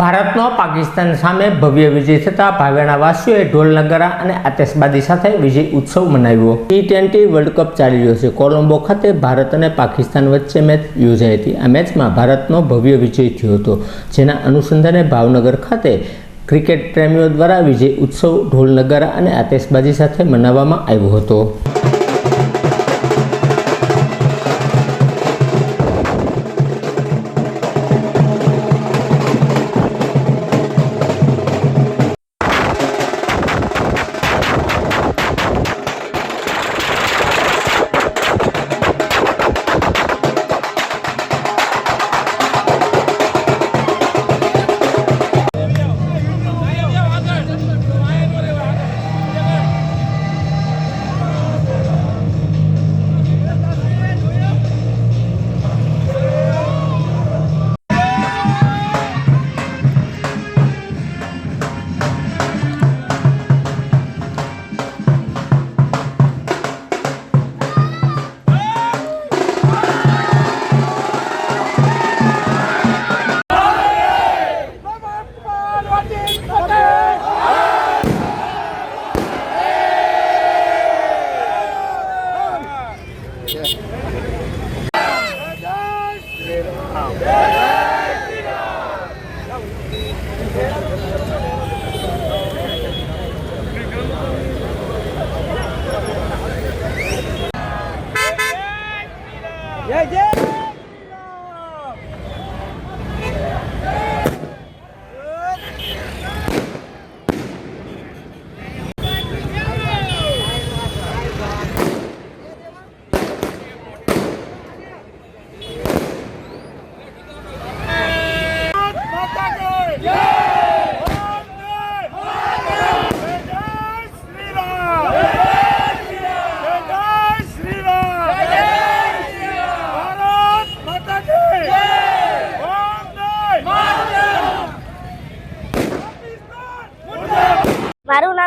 ભારતનો પાકિસ્તાન સામે ભવ્ય વિજય થતાં ભાવેણા વાસીઓએ ઢોલ, નગારા અને આતશબાજી સાથે વિજય ઉત્સવ મનાવ્યો. ટી ટ્વેન્ટી વર્લ્ડ કપ ચાલી રહ્યો છે. કોલંબો ખાતે ભારત અને પાકિસ્તાન વચ્ચે મેચ યોજાઈ હતી. આ મેચમાં ભારતનો ભવ્ય વિજય થયો હતો, જેના અનુસંધાને ભાવનગર ખાતે ક્રિકેટ પ્રેમીઓ દ્વારા વિજય ઉત્સવ, ઢોલ, નગારા અને આતશબાજી સાથે મનાવવામાં આવ્યો હતો.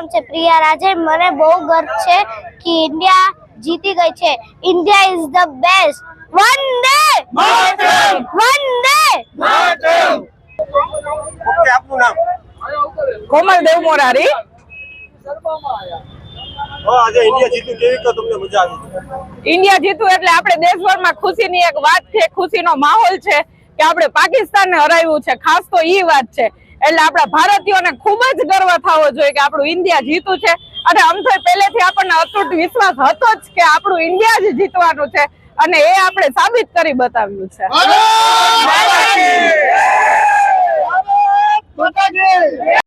નામ છે પ્રિયા રાજે. મને બહુ ગર્વ છે કે ઇન્ડિયા જીતી ગઈ છે. India is the best. વંદે! વંદે! ઓકે આપનું નામ? કોમલ દેવ મોરારી. ઇન્ડિયા જીત્યું. કેવી તો તમને મજા આવી? ઇન્ડિયા જીતું એટલે આપણે દેશભરમાં ખુશીની એક વાત છે ખુશીનો માહોલ છે કે આપણે પાકિસ્તાનને હરાવ્યું છે. ખાસ તો ઈ વાત છે. એટલે આપણા ભારતીયોને ખૂબ જ ગર્વ થવો જોઈએ કે આપણું ઇન્ડિયા જીતું છે. અને આમ તો પહેલેથી આપણને અતૂટ વિશ્વાસ હતો જ કે આપણું ઇન્ડિયા જ જીતવાનું છે. અને એ આપણે સાબિત કરી બતાવ્યું છે. માતા